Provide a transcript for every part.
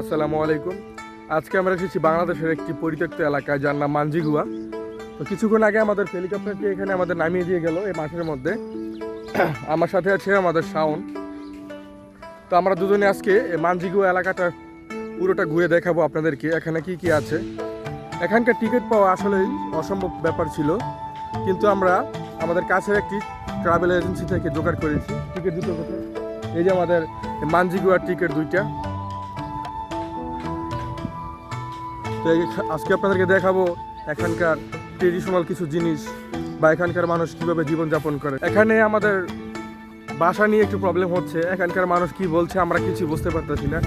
আসসালামু আলাইকুম। আজকে আমরা এসেছি বাংলাদেশের একটি পরিত্যক্ত এলাকায়, যার নাম মানজিগুয়া তো কিছুক্ষণ আগে আমাদের হেলিকপ্টারটি এখানে আমাদের নামিয়ে দিয়ে গেল এই মাঠের মধ্যে। আমার সাথে আছে আমাদের শাওন। তো আমরা দুজনে আজকে এই মানজিগুয়া এলাকাটা পুরোটা ঘুরে দেখাবো আপনাদেরকে, এখানে কি কি আছে। এখানকার টিকিট পাওয়া আসলেই অসম্ভব ব্যাপার ছিল, কিন্তু আমরা আমাদের কাছের একটি ট্রাভেল এজেন্সি থেকে জোগাড় করেছি। টিকিট দুটো এই যে আমাদের মানজিগুয়ার টিকিট দুইটা। তো আজকে আপনাদেরকে দেখাবো এখানকার ট্রেডিশনাল কিছু জিনিস বা এখানকার মানুষ কীভাবে জীবনযাপন করে। এখানে আমাদের বাসা নিয়ে একটু প্রবলেম হচ্ছে। এখানকার মানুষ কি বলছে আমরা কিছু বুঝতে পারতেছি না।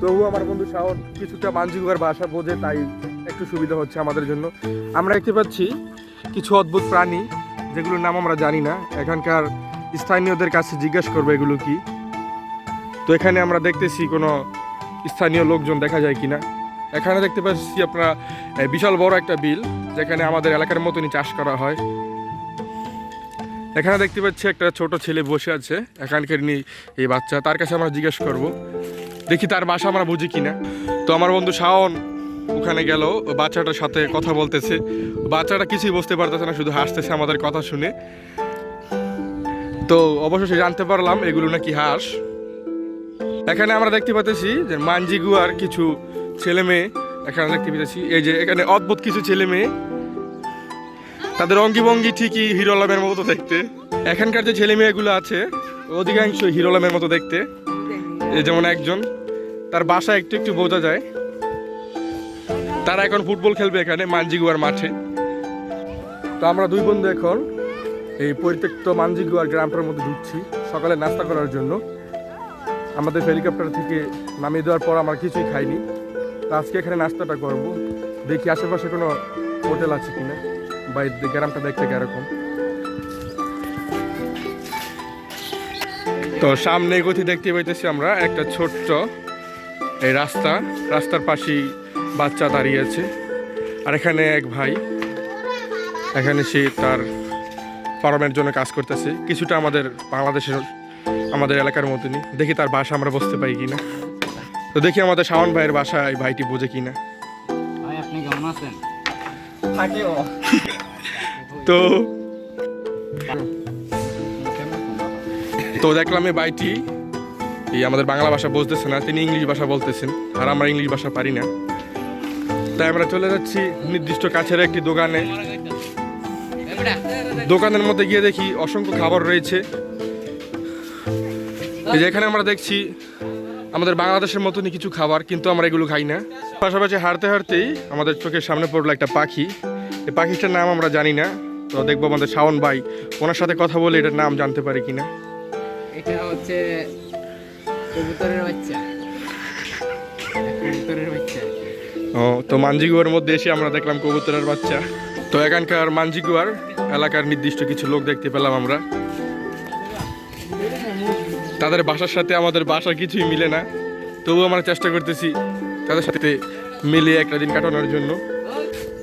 তবুও আমার বন্ধু শাওন কিছুটা মানজিগুয়ার বাসা বোঝে, তাই একটু সুবিধা হচ্ছে আমাদের জন্য। আমরা দেখতে পাচ্ছি কিছু অদ্ভুত প্রাণী, যেগুলোর নাম আমরা জানি না। এখানকার স্থানীয়দের কাছে জিজ্ঞেস করব এগুলো কি। তো এখানে আমরা দেখতেছি কোনো স্থানীয় লোকজন দেখা যায় কিনা। এখানে দেখতে পাচ্ছি আপনারা বিশাল বড় একটা বিল, যেখানে আমাদের এলাকার মতনই চাষ করা হয়। এখানে দেখতে পাচ্ছি একটা ছোট ছেলে বসে আছে, এখানকার নি এই বাচ্চা, তার কাছে আমরা জিজ্ঞেস করব, দেখি তার বাসা আমরা বুঝি কিনা। তো আমার বন্ধু শাওন ওখানে গেল বাচ্চাটার সাথে কথা বলতেছে। বাচ্চাটা কিছুই বুঝতে পারতেছে না, শুধু হাসতেছে আমাদের কথা শুনে। তো অবশেষে জানতে পারলাম এগুলো নাকি হাঁস। এখানে আমরা দেখতে পাচ্ছি যে মানজিগুয়ার কিছু ছেলে মেয়ে, এখানে দেখতে পেতেছি এই যে, এখানে অদ্ভুত কিছু ছেলে মেয়ে। তাদের অঙ্গি ভঙ্গি ঠিকই হিরো আলমের মতো দেখতে। এখানকার যে ছেলে মেয়েগুলো আছে, অধিকাংশ হিরো আলমের মতো দেখতে। যেমন একজন, তার বাসা একটু একটু বোঝা যায়। তারা এখন ফুটবল খেলবে এখানে, মানজিগুয়ার মাঠে। তো আমরা দুই বন্ধু এখন এই পরিত্যক্ত মানজিগুয়ার গ্রামটার মধ্যে ঢুকছি, সকালে নাস্তা করার জন্য। আমাদের হেলিকপ্টার থেকে নামিয়ে দেওয়ার পর আমরা কিছুই খাইনি। আজকে এখানে নাস্তাটা করব। দেখি আশেপাশে কোনো হোটেল আছে কিনা। বা গ্রামটা দেখতে কীরকম। তো সামনে গতি দেখতে পাইতেছি আমরা একটা ছোট্ট এই রাস্তা। রাস্তার পাশেই বাচ্চা দাঁড়িয়ে আছে। আর এখানে এক ভাই। এখানে সে তার ফার্মের জন্য কাজ করতেছে। কিছুটা আমাদের বাংলাদেশের, আমাদের এলাকার মতনই। দেখি তার বাসা আমরা বুঝতে পাই কিনা। তো দেখি আমাদের শাওন ভাইয়ের বাসা এই ভাইটি বোঝে কিনা। ভাই আপনি কেমন আছেন? তো তো দেখলাম এই ভাইটি এই আমাদের বাংলা ভাষা বুঝতেছে না তিনি ইংলিশ ভাষা বলতেছেন আর আমরা ইংলিশ ভাষা পারি না। তাই আমরা চলে যাচ্ছি নির্দিষ্ট কাছের একটি দোকানে। দোকানের মধ্যে গিয়ে দেখি অসংখ্য খাবার রয়েছে। এই যে এখানে আমরা দেখছি আমাদের বাংলাদেশের মতনই কিছু খাবার কিন্তু আমরা এগুলো খাই না। পাশাপাশি হাঁটতে হাঁটতেই আমাদের চোখের সামনে পড়ল একটা পাখি। এই পাখিটার নাম আমরা জানি না তো দেখব আমাদের শাওন ভাই ওনার সাথে কথা বলে এটার নাম জানতে পারি কিনা। এটা হচ্ছে কবুতরের বাচ্চা। কবুতরের বাচ্চা। ও তো মানজিগুয়ার মধ্যে এসে আমরা দেখলাম কবুতরের বাচ্চা। তো এখানকার মানজিগুয়ার এলাকার নির্দিষ্ট কিছু লোক দেখতে পেলাম আমরা। তাদের বাসার সাথে আমাদের বাসা কিছুই মিলে না। তবুও আমরা চেষ্টা করতেছি তাদের সাথে মিলে একটা দিন কাটানোর জন্য।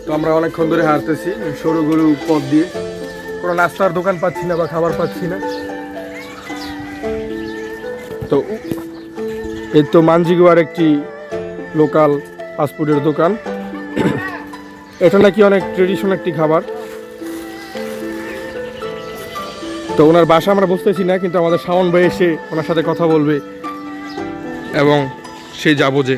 তো আমরা অনেকক্ষণ ধরে হারতেছি সরু গরু পথ দিয়ে। কোনো নাস্তার দোকান পাচ্ছি না বা খাবার পাচ্ছি না। তো এই তো মানজিগুয়ার একটি লোকাল ফাস্টফুডের দোকান। এটা নাকি অনেক ট্রেডিশনাল একটি খাবার। তো ওনার বাসা আমরা বুঝতেছি না কিন্তু আমাদের শাওন ভাই এসে ওনার সাথে কথা বলবে এবং সে যাব যে।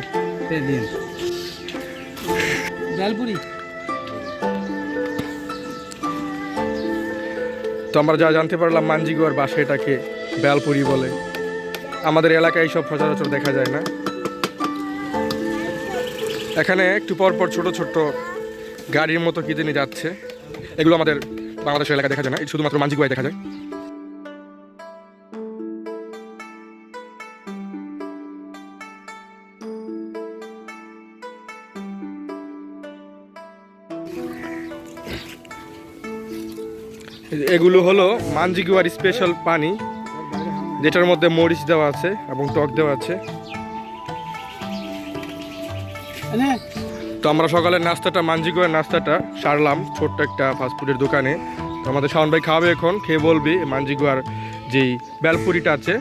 তো আমরা যা জানতে পারলাম মানজিগুয়ার বাসা এটাকে বেলপুরি বলে। আমাদের এলাকায় সব সচরাচর দেখা যায় না। এখানে একটু পর পর ছোট ছোট গাড়ির মতো কি জানি যাচ্ছে। এগুলো আমাদের বাংলাদেশের এলাকায় দেখা যায় না শুধুমাত্র মানজিগুয়ায় দেখা যায়। এগুলো হলো মানজিগুয়ার স্পেশাল পানি যেটার মধ্যে মরিচ দেওয়া আছে এবং টক দেওয়া আছে। তো আমরা সকালের নাস্তাটা মানজিগুয়ার নাস্তাটা সারলাম ছোট্ট একটা ফাস্টফুডের দোকানে। তো আমাদের শাওন ভাই খাবে এখন খেয়ে বলবি মানজিগুয়ার যেই বেলপুরিটা আছে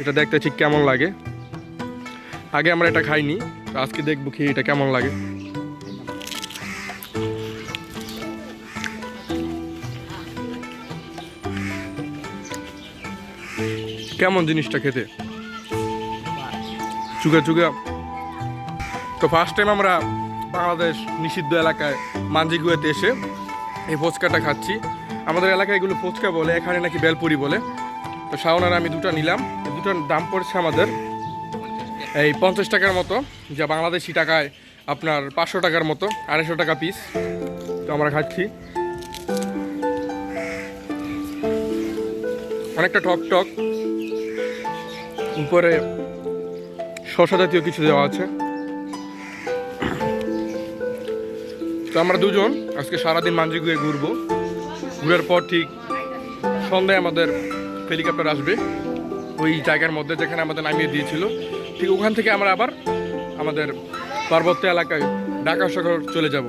এটা দেখতে ঠিক কেমন লাগে। আগে আমরা এটা খাইনি আজকে দেখব খেয়ে এটা কেমন লাগে। কেমন জিনিসটা খেতে? চুগা চুগা। তো ফার্স্ট টাইম আমরা বাংলাদেশ নিষিদ্ধ এলাকায় মাঞ্জিগুয়াতে এসে এই ফুচকাটা খাচ্ছি। আমাদের এলাকায় এগুলো ফুচকা বলে, এখানে নাকি বেলপুরি বলে। তো শাওনার আমি দুটো নিলাম। দুটোর দাম পড়ছে আমাদের এই পঞ্চাশ টাকার মতো, যা বাংলাদেশি টাকায় আপনার পাঁচশো টাকার মতো, আড়াইশো টাকা পিস তো আমরা খাচ্ছি। অনেকটা টক টক। উপরে শশা জাতীয় কিছু দেওয়া আছে। তো আমরা দুজন আজকে সারাদিন মাঞ্জিগুয়ে ঘুরবো। ঘুরার পর ঠিক সন্ধ্যায় আমাদের হেলিকপ্টার আসবে ওই জায়গার মধ্যে যেখানে আমাদের নামিয়ে দিয়েছিল। ঠিক ওখান থেকে আমরা আবার আমাদের পার্বত্য এলাকায় ঢাকা শহর চলে যাব।